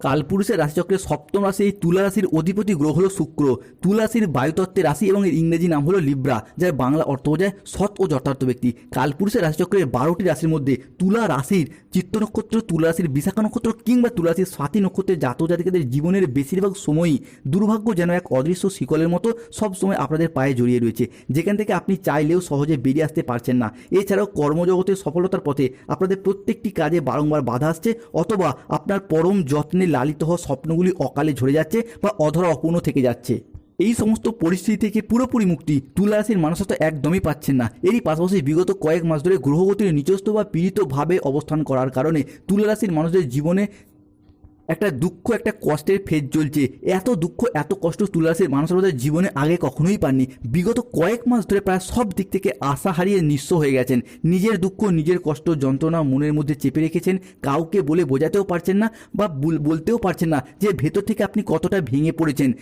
কালপুরুষের রাশিচক্রের সপ্তম রাশি এই তুলা রাশির অধিপতি গ্রহ হল শুক্র। তুলা রাশির বায়ুতত্ত্বের রাশি এবং এর ইংরেজি নাম হলো লিব্রা, যার বাংলা অর্থ বোঝায় সৎ ও যথার্থ ব্যক্তি। কালপুরুষের রাশিচক্রের বারোটি রাশির মধ্যে তুলা রাশির চিত্ত নক্ষত্র, তুলা রাশির বিশাখা নক্ষত্র কিংবা তুলা রাশির স্বাতি নক্ষত্রের জাতক জাতিকাদের জীবনের বেশিরভাগ সময়ই দুর্ভাগ্য যেন এক অদৃশ্য শিকলের মতো সব সময় আপনাদের পায়ে জড়িয়ে রয়েছে। যেখান থেকে আপনি চাইলেও সহজে বেরিয়ে আসতে পারছেন না। এছাড়াও কর্মজগতের সফলতার পথে আপনাদের প্রত্যেকটি কাজে বারংবার বাধা আসছে অথবা আপনার পরম যত্নে লালিত হওয়া স্বপ্নগুলি অকালে ঝরে যাচ্ছে বা অধরা অপূর্ণ থেকে যাচ্ছে। এই সমস্ত পরিস্থিতি থেকে পুরোপুরি মুক্তি তুলা রাশির মানুষ তো একদমই পাচ্ছেন না। এরই পাশাপাশি বিগত কয়েক মাস ধরে গ্রহগতির নিজস্ব বা পীড়িতভাবে অবস্থান করার কারণে তুলা রাশির মানুষদের জীবনে একটা দুঃখ, একটা কষ্টের ফেজ চলছে। এত দুঃখ, এত কষ্ট তুলাসের মানুষের আমাদের জীবনে আগে কখনোই পাননি। বিগত কয়েক মাস ধরে প্রায় সব দিক থেকে আশা হারিয়ে নিঃস্ব হয়ে গেছেন। নিজের দুঃখ, নিজের কষ্ট, যন্ত্রণা মনের মধ্যে চেপে রেখেছেন। কাউকে বলে বোঝাতেও পারছেন না বা বল- বলতেও পারছেন না যে ভেতর থেকে আপনি কতটা ভেঙে পড়েছেন।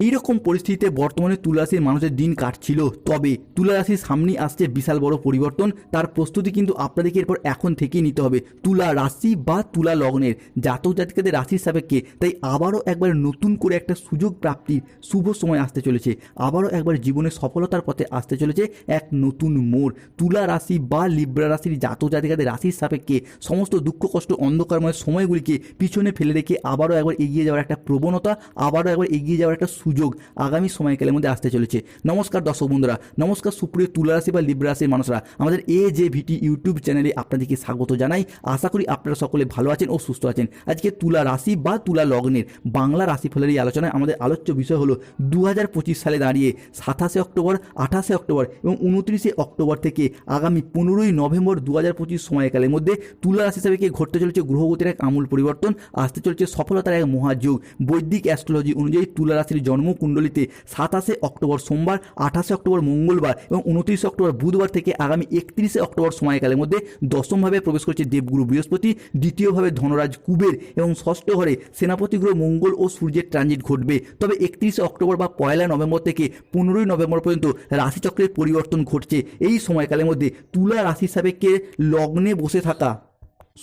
এইরকম পরিস্থিতিতে বর্তমানে তুলারাশির মানুষের দিন কাটছিল। তবে তুলারাশির সামনেই আসছে বিশাল বড় পরিবর্তন। তার প্রস্তুতি কিন্তু আপনাদেরকে এরপর এখন থেকেই নিতে হবে। তুলা রাশি বা তুলা লগ্নের জাতক জাতিকাদের রাশির সাপেক্ষে, তাই আবারও একবার নতুন করে একটা সুযোগ প্রাপ্তির শুভ সময় আসতে চলেছে। আবারও একবার জীবনে সফলতার পথে আসতে চলেছে এক নতুন মোড়। তুলা রাশি বা লিব্রা রাশির জাতক জাতিকাদের রাশির সাপেক্ষে সমস্ত দুঃখ, কষ্ট, অন্ধকারময় সময়গুলিকে পিছনে ফেলে রেখে আবারও একবার এগিয়ে যাওয়ার একটা প্রবণতা, আবারও একবার এগিয়ে যাওয়ার একটা সুযোগ আগামী সময়কালের মধ্যে আসতে চলেছে। নমস্কার দর্শক বন্ধুরা, নমস্কার সুপ্রিয় তুলা রাশি বা লিব্রা রাশির মানুষরা। আমাদের এ যে ভিটি ইউটিউব চ্যানেলে আপনাদেরকে স্বাগত জানাই। আশা করি আপনারা সকলে ভালো আছেন ও সুস্থ আছেন। আজকে তুলা রাশি বা তুলা লগ্নের বাংলা রাশিফলের এই আলোচনায় আমাদের আলোচ্য বিষয় হলো দু হাজার পঁচিশ সালে দাঁড়িয়ে সাতাশে অক্টোবর, আঠাশে অক্টোবর এবং উনত্রিশে অক্টোবর থেকে আগামী পনেরোই নভেম্বর দু হাজার পঁচিশ সময়কালের মধ্যে তুলা রাশি হিসাবে ঘটতে চলেছে গ্রহগতির এক আমূল পরিবর্তন। আসতে চলেছে সফলতার এক মহাযোগ। বৈদিক অ্যাস্ট্রোলজি অনুযায়ী তুলা রাশির জন্মকুণ্ডলিতে সাতাশে অক্টোবর সোমবার, আঠাশে অক্টোবর মঙ্গলবার এবং উনত্রিশে অক্টোবর বুধবার থেকে আগামী একত্রিশে অক্টোবর সময়কালের মধ্যে দশমভাবে প্রবেশ করছে দেবগুরু বৃহস্পতি, দ্বিতীয়ভাবে ধনরাজ কুবের এবং ষষ্ঠ ঘরে সেনাপতি গ্রহ মঙ্গল ও সূর্যের ট্রানজিট ঘটবে। তবে একত্রিশে অক্টোবর বা পয়লা নভেম্বর থেকে পনেরোই নভেম্বর পর্যন্ত রাশিচক্রের পরিবর্তন ঘটছে। এই সময়কালের মধ্যে তুলা রাশি সাপেক্ষে লগ্নে বসে থাকা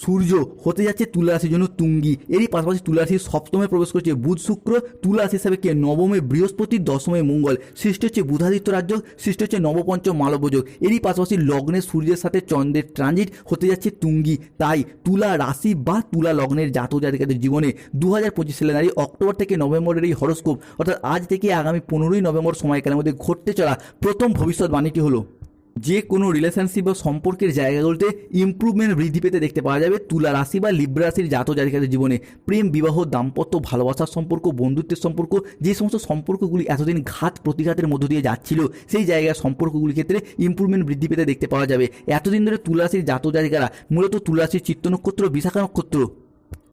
সূর্য হতে যাচ্ছে তুলা রাশির জন্য তুঙ্গি। এরই পাশাপাশি তুলা রাশির সপ্তমে প্রবেশ করছে বুধ শুক্র। তুলা রাশি হিসাবে কে? নবমে বৃহস্পতি, দশমে মঙ্গল। সৃষ্টি হচ্ছে বুধাদিত্য রাজ্য, সৃষ্টি হচ্ছে নবপঞ্চম মালবযোগ এরই পাশাপাশি লগ্নে সূর্যের সাথে চন্দ্রের ট্রানজিট হতে যাচ্ছে তুঙ্গি। তাই তুলা রাশি বা তুলা লগ্নের জাতক জাতিকাদের জীবনে দু হাজার পঁচিশ সালে দাঁড়িয়ে অক্টোবর থেকে নভেম্বরের এই হরস্কোপ, অর্থাৎ আজ থেকে আগামী পনেরোই নভেম্বর সময়কালের মধ্যে ঘটতে চলা প্রথম ভবিষ্যৎবাণীটি হলো যে কোনো রিলেশনশিপ বা সম্পর্কের জায়গাগুলোতে ইমপ্রুভমেন্ট বৃদ্ধি পেতে দেখতে পাওয়া যাবে। তুলা রাশি বা লিব্রা রাশির জাত জাতিকাদের জীবনে প্রেম, বিবাহ, দাম্পত্য, ভালোবাসার সম্পর্ক, বন্ধুত্বের সম্পর্ক, যে সমস্ত সম্পর্কগুলি এতদিন ঘাত প্রতিঘাতের মধ্য দিয়ে যাচ্ছিল, সেই জায়গায় সম্পর্কগুলির ক্ষেত্রে ইমপ্রুভমেন্ট বৃদ্ধি পেতে দেখতে পাওয়া যাবে। এতদিন ধরে তুলা রাশির জাত জাতিকারা মূলত তুলা রাশির চিত্ত নক্ষত্র বিশাখা নক্ষত্র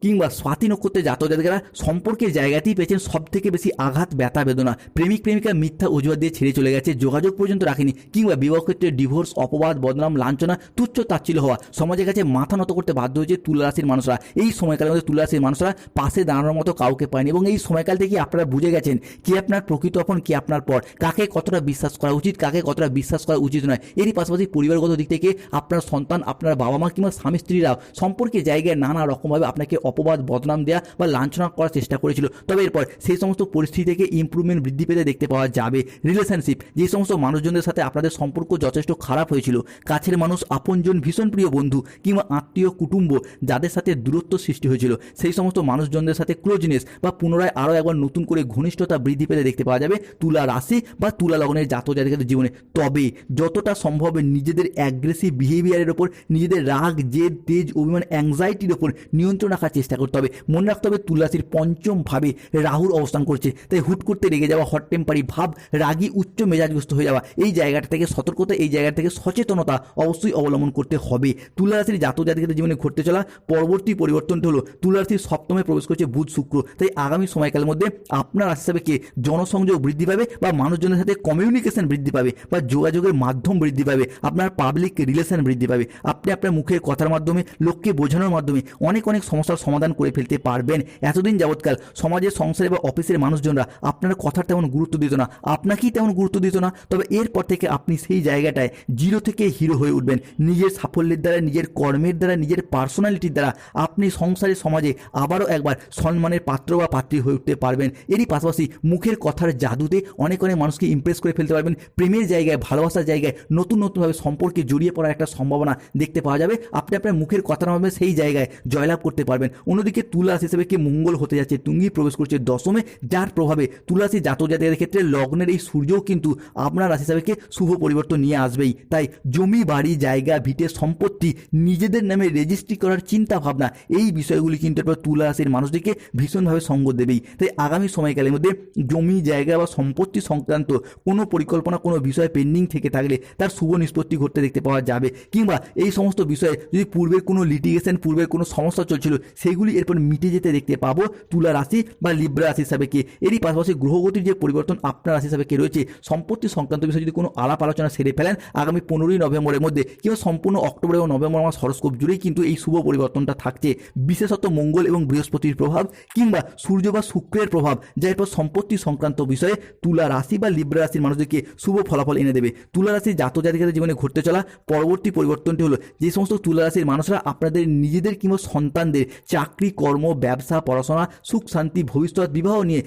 কিংবা স্বাতি নক্ষত্রের জাতক জাতিকারা সম্পর্কের জায়গাতেই পেয়েছেন সব থেকে বেশি আঘাত, ব্যথা, বেদনা। প্রেমিক, প্রেমিকা মিথ্যা অজুহাত দিয়ে ছেড়ে চলে গেছে, যোগাযোগ পর্যন্ত রাখেনি কিংবা বিবাহ ক্ষেত্রে ডিভোর্স, অপবাদ, বদনাম, লাঞ্ছনা, তুচ্ছ তাচ্ছিল হওয়া সমাজের কাছে মাথা নত করতে বাধ্য হয়েছে তুলা রাশির মানুষরা। এই সময়কালের মধ্যে তুলা রাশির মানুষরা পাশে দাঁড়ানোর মতো কাউকে পায়নি এবং এই সময়কাল থেকে আপনারা বুঝে গেছেন কে আপনার প্রকৃত আপন, কে আপনার পর। কাকে কতটা বিশ্বাস করা উচিত, কাকে কতটা বিশ্বাস করা উচিত নয়। এরই পাশাপাশি পরিবারগত দিক থেকে আপনার সন্তান, আপনার বাবা মা কিংবা স্বামী স্ত্রীরাও সম্পর্কে জায়গায় নানা রকমভাবে আপনাকে অপবাদ, বদনাম দেওয়া বা লাঞ্ছনা করার চেষ্টা করেছিল। তবে এরপর সেই সমস্ত পরিস্থিতি থেকে ইমপ্রুভমেন্ট বৃদ্ধি পেতে দেখতে পাওয়া যাবে। রিলেশনশিপ যে সমস্ত মানুষজনদের সাথে আপনাদের সম্পর্ক যথেষ্ট খারাপ হয়েছিল, কাছের মানুষ আপনজন ভীষণ প্রিয় বন্ধু কিংবা আত্মীয় কুটুম্ব যাদের সাথে দূরত্ব সৃষ্টি হয়েছিল, সেই সমস্ত মানুষজনদের সাথে ক্লোজনেস বা পুনরায় আরও একবার নতুন করে ঘনিষ্ঠতা বৃদ্ধি পেতে দেখতে পাওয়া যাবে তুলা রাশি বা তুলা লগ্নের জাত জাতিকাদের জীবনে। তবে যতটা সম্ভব নিজেদের অ্যাগ্রেসিভ বিহেভিয়ারের ওপর, নিজেদের রাগ, জেদ, তেজ, অভিমান অ্যাংজাইটির ওপর নিয়ন্ত্রণ রাখার চেষ্টা করতে হবে। মনে রাখতে হবে তুলাসির পঞ্চম ভাবে রাহুর অবস্থান করছে। তাই হুট করতে রেগে যাওয়া হট টেম্পারি ভাব, রাগী, উচ্চ মেজাজগ্রস্ত হয়ে যাওয়া, এই জায়গাটা থেকে সতর্কতা, এই জায়গা থেকে সচেতনতা অবশ্যই অবলম্বন করতে হবে। তুলা রাশির জাতক জাতিকাদের জীবনে ঘটতে চলা পরবর্তী পরিবর্তনটি হলো তুলা রাশির সপ্তমে প্রবেশ করছে বুধ শুক্র। তাই আগামী সময়কালের মধ্যে আপনার হিসাবে কে? জনসংযোগ বৃদ্ধি পাবে বা মানুষজনের সাথে কমিউনিকেশন বৃদ্ধি পাবে বা যোগাযোগের মাধ্যম বৃদ্ধি পাবে, আপনার পাবলিক রিলেশন বৃদ্ধি পাবে। আপনি আপনার মুখের কথার মাধ্যমে, লোককে বোঝানোর মাধ্যমে অনেক অনেক সমস্যার সমাধান করে ফেলতে পারবেন। এতদিন যাবৎকাল সমাজের সংসারে বা অফিসের মানুষজনরা আপনার কথার তেমন গুরুত্ব দিত না, আপনাকেই তেমন গুরুত্ব দিত না। তবে এরপর থেকে আপনি সেই জায়গাটায় জিরো থেকে হিরো হয়ে উঠবেন। নিজের সাফল্যের দ্বারা, নিজের কর্মের দ্বারা, নিজের পার্সোনালিটির দ্বারা আপনি সংসারে, সমাজে আবারও একবার সম্মানের পাত্র বা পাত্রী হয়ে উঠতে পারবেন। এরই পাশাপাশি মুখের কথার জাদুতে অনেক অনেক মানুষকে ইমপ্রেস করে ফেলতে পারবেন। প্রেমের জায়গায়, ভালোবাসার জায়গায় নতুন, নতুনভাবে সম্পর্কে জড়িয়ে পড়ার একটা সম্ভাবনা দেখতে পাওয়া যাবে। আপনি আপনার মুখের কথার মাধ্যমে সেই জায়গায় জয়লাভ করতে পারবেন। অন্যদিকে তুলাস হিসেবে কি মঙ্গল হতে যাচ্ছে, তুঙ্গি প্রবেশ করছে দশমে, যার প্রভাবে তুলাসী জাতক জাতিদের ক্ষেত্রে লগ্নের এই সূর্যও কিন্তু আপনার রাশি হিসাবে শুভ পরিবর্তন নিয়ে আসবেই। তাই জমি, বাড়ি, জায়গা, ভিটে, সম্পত্তি নিজেদের নামে রেজিস্ট্রি করার চিন্তা ভাবনা এই বিষয়গুলি কিন্তু এরপর তুলা রাশির মানুষদেরকে ভীষণভাবে সঙ্গ দেবেই। তাই আগামী সময়কালের মধ্যে জমি, জায়গা বা সম্পত্তি সংক্রান্ত কোনো পরিকল্পনা, কোনো বিষয় পেন্ডিং থেকে থাকলে তার শুভ নিষ্পত্তি ঘটতে দেখতে পাওয়া যাবে। কিংবা এই সমস্ত বিষয়ে যদি পূর্বের কোনো লিটিগেশন পূর্বের কোনো সমস্যা চলছিল সেগুলি এরপর মিটে যেতে দেখতে পাবো তুলা রাশি বা লিব্রা রাশি কে। এরই পাশাপাশি গ্রহগতির যে পরিবর্তন আপনার রাশি কে রয়েছে, সম্পত্তি সংক্রান্ত বিষয়ে যদি কোনো আলাপ আলোচনা সেরে ফেলেন আগামী পনেরোই নভেম্বরের মধ্যে কিংবা সম্পূর্ণ অক্টোবর এবং নভেম্বর মাস হরস্কোপ জুড়েই কিন্তু এই শুভ পরিবর্তনটা থাকছে। বিশেষত মঙ্গল এবং বৃহস্পতির প্রভাব কিংবা সূর্য বা শুক্রের প্রভাব, যা এরপর সম্পত্তি সংক্রান্ত বিষয়ে তুলা রাশি বা লিব্রা রাশির মানুষদেরকে শুভ ফলাফল এনে দেবে। তুলা রাশির জাত জাতিকাদের জীবনে ঘটতে চলা পরবর্তী পরিবর্তনটি হলো যে সমস্ত তুলা রাশির মানুষরা আপনাদের নিজেদের কিংবা সন্তানদের চাকরি, কর্ম, ব্যবসা, পড়াশোনা, সুখ, শান্তি, ভবিষ্যৎ, বিবাহ নিয়ে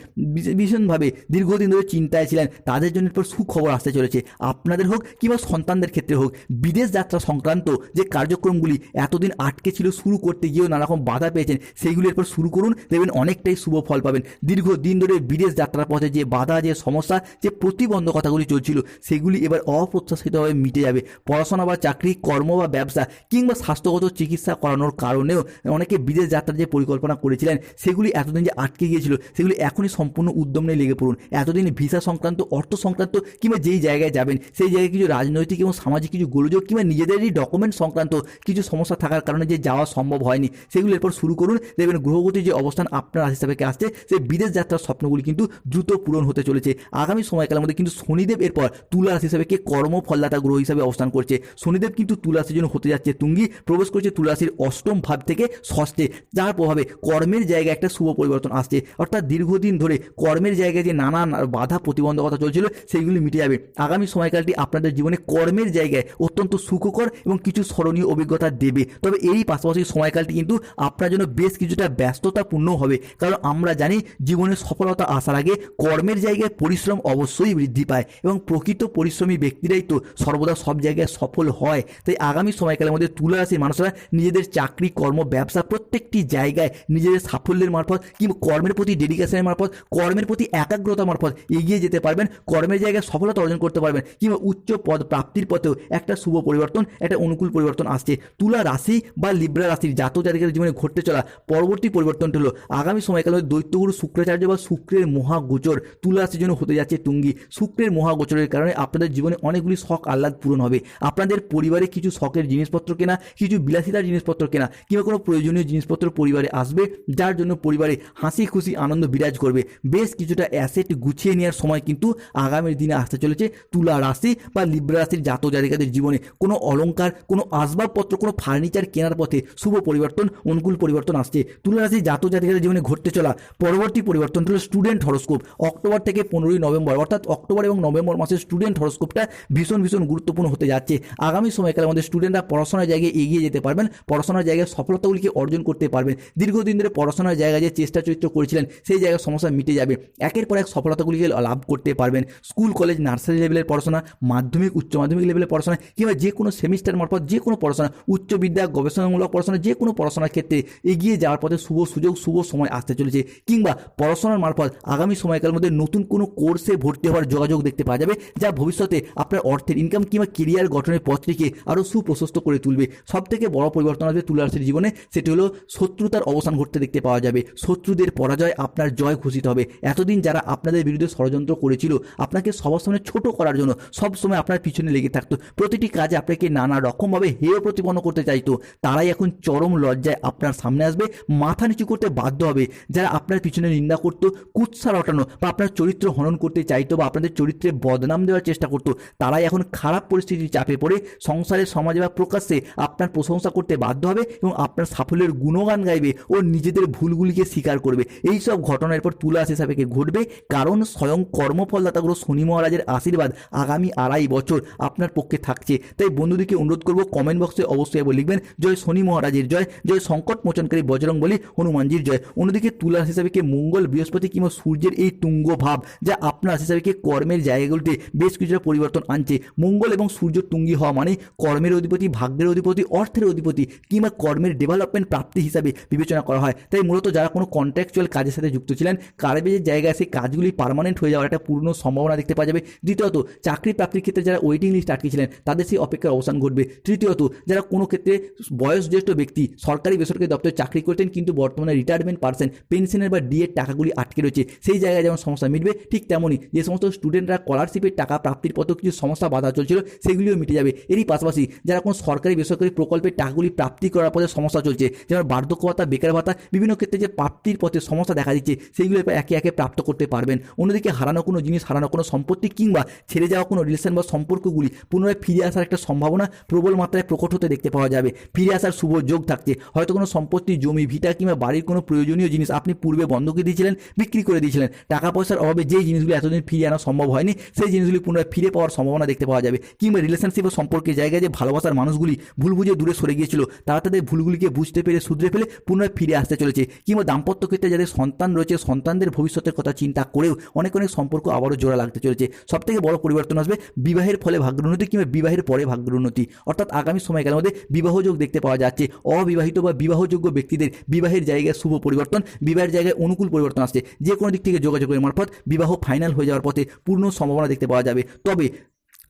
ভীষণভাবে দীর্ঘদিন ধরে চিন্তায় ছিলেন। তাদের জন্য এরপর সুখবর আসতে চলেছে। আপনাদের হোক কিংবা সন্তানদের ক্ষেত্রে হোক, বিদেশ যাত্রা সংক্রান্ত যে কার্যক্রমগুলি এতদিন আটকে ছিল শুরু করতে গিয়েও নানা রকম বাধা পেয়েছেন, সেইগুলি এরপর শুরু করুন। দেখবেন অনেকটাই শুভ ফল পাবেন। দীর্ঘদিন ধরে বিদেশ যাত্রার পথে যে বাধা, যে সমস্যা, যে প্রতিবন্ধকতাগুলি চলছিল, সেগুলি এবার অপ্রত্যাশিতভাবে মিটে যাবে। পড়াশোনা বা চাকরি, কর্ম বা ব্যবসা কিংবা স্বাস্থ্যগত চিকিৎসা করানোর কারণেও অনেকে বিদেশ যাত্রার যে পরিকল্পনা করেছিলেন, সেগুলি এতদিন যে আটকে গিয়েছিল, সেগুলি এখনই সম্পূর্ণ উদ্যম নিয়ে লেগে পড়ুন। এতদিন ভিসা সংক্রান্ত, অর্থ সংক্রান্ত, কিংবা যেই জায়গায় যাবেন, সেই জায়গায় কিছু রাজনৈতিক এবং সামাজিক কিছু গোলযোগ, কিংবা নিজেদেরই ডকুমেন্ট সংক্রান্ত কিছু সমস্যা থাকার কারণে যে যাওয়া সম্ভব হয়নি, সেগুলো এরপর শুরু করুন। দেখবেন গ্রহগতির যে অবস্থান আপনার রাশি হিসাবে আসছে, সেই বিদেশ যাত্রার স্বপ্নগুলি কিন্তু দ্রুত পূরণ হতে চলেছে। আগামী সময়কালের মধ্যে কিন্তু শনিদেব এরপর তুলা রাশি হিসাবে কে কর্মফলদাতা গ্রহ হিসাবে অবস্থান করছে। শনিদেব কিন্তু তুলা রাশির জন্য হতে যাচ্ছে তুঙ্গি, প্রবেশ করছে তুলাশির অষ্টম ভাব থেকে ষষ্ঠে। যার প্রভাবে কর্মের জায়গায় একটা শুভ পরিবর্তন আসছে। অর্থাৎ দীর্ঘদিন ধরে কর্মের জায়গায় যে নানান বাধা প্রতিবন্ধকতা চলছিল, সেইগুলি মিটে যাবে। আগামী সময়কালটি আপনাদের জীবনে কর্মের জায়গায় অত্যন্ত সুখকর এবং কিছু স্মরণীয় অভিজ্ঞতা দেবে। তবে এই পাশাপাশি সময়কালটি কিন্তু আপনার জন্য বেশ কিছুটা ব্যস্ততাপূর্ণ হবে। কারণ আমরা জানি জীবনে সফলতা আসার আগে কর্মের জায়গায় পরিশ্রম অবশ্যই বৃদ্ধি পায় এবং প্রকৃত পরিশ্রমী ব্যক্তিরাই তো সর্বদা সব জায়গায় সফল হয়। তাই আগামী সময়কালের মধ্যে তুলা রাশির মানুষরা নিজেদের চাকরি, কর্ম, ব্যবসা প্রত্যেকটি জায়গায় নিজেদের সাফল্যের মারফত কিংবা কর্মের প্রতি ডেডিকেশনের মারফত, কর্মের প্রতি একাগ্রতা মারফত এগিয়ে যেতে পারবেন, কর্মের জায়গায় সফলতা অর্জন করতে পারবেন কিংবা উচ্চ পদ প্রাপ্তির পথেও একটা শুভ পরিবর্তন, একটা অনুকূল পরিবর্তন আসছে। তুলা রাশি বা লিব্রা রাশির জাতক জাতিকাদের জীবনে ঘটতে চলা পরবর্তী পরিবর্তনটি হলো আগামী সময়কালে দৈত্যগুরু শুক্রাচার্য বা শুক্রের মহাগোচর তুলা রাশির জন্য হতে যাচ্ছে তুঙ্গি। শুক্রের মহাগোচরের কারণে আপনাদের জীবনে অনেকগুলি শখ আহ্লাদ পূরণ হবে। আপনাদের পরিবারে কিছু শখের জিনিসপত্র কেনা, কিছু বিলাসিতার জিনিসপত্র কেনা কিংবা কোনো প্রয়োজনীয় জিনিসপত্র পরিবারে আসবে, যার জন্য পরিবারে হাসি, খুশি, আনন্দ বিরাজ করবে। বেশ কিছুটা অ্যাসেট গুছিয়ে নেওয়ার সময় কিন্তু আগামী দিনে আসতে চলেছে তুলা রাশি বা লিব্রা রাশির জাতক জাতিকাদের জীবনে। কোনো অলংকার, কোনো আসবাবপত্র, কোনো ফার্নিচার কেনার পথে শুভ পরিবর্তন, অনুকূল পরিবর্তন আসছে। তুলা রাশির জাতক জাতিকাদের জীবনে ঘটতে চলা পরবর্তী পরিবর্তন হলো স্টুডেন্ট হরস্কোপ অক্টোবর থেকে পনেরোই নভেম্বর, অর্থাৎ অক্টোবর এবং নভেম্বর মাসের স্টুডেন্ট হরস্কোপটা ভীষণ ভীষণ গুরুত্বপূর্ণ হতে যাচ্ছে। আগামী সময়কালে আমাদের স্টুডেন্টরা পড়াশোনার জায়গায় এগিয়ে যেতে পারবেন। পড়াশোনার জায়গায় সফলতাগুলিকে অর্জন করতে পারবেন দীর্ঘদিন ধরে পড়াশোনার জায়গায় যে চেষ্টা চরিত্র করেছিলেন, সেই জায়গায় সমস্যা মিটে যাবে। একের পর এক সফলতাগুলিকে লাভ করতে পারবেন। স্কুল, কলেজ, নার্সারি লেভেলের পড়াশোনা, মাধ্যমিক, উচ্চ মাধ্যমিক লেভেলের পড়াশোনা, কিংবা যে কোনো সেমিস্টার মারফত যে কোনো পড়াশোনা, উচ্চ বিদ্যা, গবেষণামূলক পড়াশোনা, যে কোনো পড়াশোনার ক্ষেত্রে এগিয়ে যাওয়ার পথে শুভ সুযোগ, শুভ সময় আসতে চলেছে। কিংবা পড়াশোনার মারফত আগামী সময়কালের মধ্যে নতুন কোনো কোর্সে ভর্তি হওয়ার যোগাযোগ দেখতে পাওয়া যাবে, যা ভবিষ্যতে আপনার অর্থের ইনকাম কিংবা কেরিয়ার গঠনের পথটিকে আরও সুপ্রশস্ত করে তুলবে। সব থেকে বড় পরিবর্তন আসবে তুলা রাশির জীবনে, সেটি হলো শত্রুতার অবসান ঘটতে দেখতে পাওয়া যাবে। শত্রুদের পরাজয় আপনার জয় ঘোষিত হবে। এতদিন যারা আপনাদের বিরুদ্ধে ষড়যন্ত্র করেছিল, আপনাকে সবার সামনে ছোট করার জন্য সব সময় আপনার পিছনে লেগে থাকতো। প্রতিটি কাজে আপনাকে নানা রকমভাবে হেয় প্রতিপন্ন করতে চাইতো। তারাই এখন চরম লজ্জায় আপনার সামনে আসবে, মাথা নিচু করতে বাধ্য হবে। যারা আপনার পিছনে নিন্দা করতো, কুৎসা রটানো বা আপনার চরিত্র হনন করতে চাইতো বা আপনাদের চরিত্রে বদনাম দেওয়ার চেষ্টা করতো, তারাই এখন খারাপ পরিস্থিতির চাপে পড়ে, সংসারে, সমাজে বা প্রকাশ্যে আপনার প্রশংসা করতে বাধ্য হবে এবং আপনার সাফল্যের গুণও গুণগান গাইবে, ও নিজেদের ভুলগুলিকে স্বীকার করবে। এই সব ঘটনা এরপর তুলা সাপেক্ষে ঘটবে কারণ স্বয়ং কর্মফলদাতাগুলো শনি মহারাজের আশীর্বাদ আগামী আড়াই বছর আপনার পক্ষে থাকছে। তাই বন্ধুদেরকে অনুরোধ করব কমেন্ট বক্সে অবশ্যই লিখবেন, জয় শনি মহারাজের জয় জয় সংকট মোচনকারী বজরং বলি, হনুমানজির জয়। অন্যদিকে তুলা হিসাবে মঙ্গল বৃহস্পতি কিংবা সূর্যের এই তুঙ্গ ভাব, যা আপনার হিসাবে কর্মের জায়গাগুলিতে বেশ কিছুটা পরিবর্তন আনছে। মঙ্গল এবং সূর্য তুঙ্গি হওয়া মানে কর্মের অধিপতি, ভাগ্যের অধিপতি, অর্থের অধিপতি কিংবা কর্মের ডেভেলপমেন্ট প্রাপ্তি হিসাবে বিবেচনা করা হয়। তাই মূলত যারা কোনো কন্ট্রাকচুয়াল কাজের সাথে যুক্ত ছিলেন কার্বেজের জায়গায় সেই কাজগুলি পার্মানেন্ট হয়ে যাওয়ার একটা পূর্ণ সম্ভাবনা দেখতে পাওয়া যাবে। দ্বিতীয়ত চাকরি প্রাপ্তির ক্ষেত্রে যারা ওয়েটিং লিস্ট আটকে ছিলেন, তাদের সেই অপেক্ষার অবসান ঘটবে। তৃতীয়ত, যারা কোনো ক্ষেত্রে বয়সজ্যেষ্ঠ ব্যক্তি, সরকারি বেসরকারি দপ্তরে চাকরি করতেন কিন্তু বর্তমানে রিটায়ারমেন্ট পার্সেন পেনশনের বা ডিএর টাকাগুলি আটকে রয়েছে। সেই জায়গায় যেমন সমস্যা মিটবে, ঠিক তেমনই যে সমস্ত স্টুডেন্টরা স্কলারশিপের টাকা প্রাপ্তির পথে কিছু সমস্যা বাধা চলছিল, সেগুলিও মিটে যাবে। এরই পাশাপাশি, যারা কোনো সরকারি বেসরকারি প্রকল্পের টাকাগুলি প্রাপ্তি করার পথে সমস্যা চলছে, যেমন বার্ধক্য ভাতা বেকার ভাতা বিভিন্ন ক্ষেত্রে যে প্রাপ্তির পথে সমস্যা দেখা দিচ্ছে, সেইগুলো একে একে প্রাপ্ত করতে পারবেন। অন্যদিকে হারানো কোনো জিনিস, হারানো কোনো সম্পত্তি কিংবা ছেড়ে যাওয়া কোনো রিলেশন বা সম্পর্কগুলি পুনরায় ফিরে আসার একটা সম্ভাবনা প্রবল মাত্রায় প্রকট হতে দেখতে পাওয়া যাবে। ফিরে আসার শুভ যোগ থাকছে। হয়তো কোনো সম্পত্তি, জমি, ভিটা কিংবা বাড়ির কোনো প্রয়োজনীয় জিনিস আপনি পূর্বে বন্ধকে দিয়েছিলেন, বিক্রি করে দিয়েছিলেন। টাকা পয়সার অভাবে যেই জিনিসগুলি এতদিন ফিরিয়ে আনা সম্ভব হয়নি, সেই জিনিসগুলি পুনরায় ফিরে পাওয়ার সম্ভাবনা দেখতে পাওয়া যাবে। কিংবা রিলেশনশিপ ও সম্পর্কের জায়গায় যে ভালোবাসার মানুষগুলি ভুল বুঝে দূরে সরে গিয়েছিল, তারা তাদের ভুলগুলিকে বুঝতে পেরে শুধরে ফেলে পুনরায় ফিরে আসতে চলেছে। কিংবা দাম্পত্য ক্ষেত্রে যাদের সন্তান রয়েছে, সন্তানদের ভবিষ্যতের কথা চিন্তা করেও অনেক অনেক সম্পর্ক আবারও জোড়া লাগতে চলেছে। সব থেকে বড় পরিবর্তন আসবে বিবাহের ফলে ভাগ্যের উন্নতি কিংবা বিবাহের পরে ভাগ্যের উন্নতি অর্থাৎ আগামী সময়কালের মধ্যে বিবাহযোগ দেখতে পাওয়া যাচ্ছে। অবিবাহিত বা বিবাহযোগ্য ব্যক্তিদের বিবাহের জায়গায় শুভ পরিবর্তন, বিবাহের জায়গায় অনুকূল পরিবর্তন আসছে। যে কোনো দিক থেকে যোগাযোগের মারফত বিবাহ ফাইনাল হয়ে যাওয়ার পথে পূর্ণ সম্ভাবনা দেখতে পাওয়া যাবে। তবে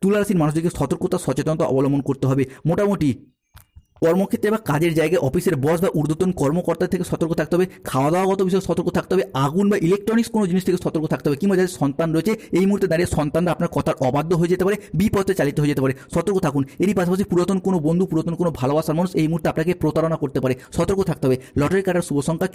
তুলা রাশির মানুষদেরকে সতর্কতা, সচেতনতা অবলম্বন করতে হবে। মোটামুটি কর্মক্ষেত্রে বা কাজের জায়গায় অফিসের বস বা ঊর্ধ্বতন কর্মকর্তা থেকে সতর্ক থাকতে হবে খাওয়া দাওয়াগত বিষয়ে সতর্ক থাকতে হবে, আগুন বা ইলেকট্রনিক্স কোনো জিনিস থেকে সতর্ক থাকতে হবে কিংবা যাদের সন্তান রয়েছে, এই মুহূর্তে দাঁড়িয়ে সন্তানরা আপনার কথার অবাধ্য হয়ে যেতে পারে বিপথে চালিত হয়ে যেতে পারে। সতর্ক থাকুন। এরই পাশাপাশি পুরাতন কোনো বন্ধু, পুরাতন কোনো ভালোবাসার মানুষ এই মুহূর্তে আপনাকে প্রতারণা করতে পারে। সতর্ক থাকতে হবে। লটারি কাটার শুভ সংখ্যা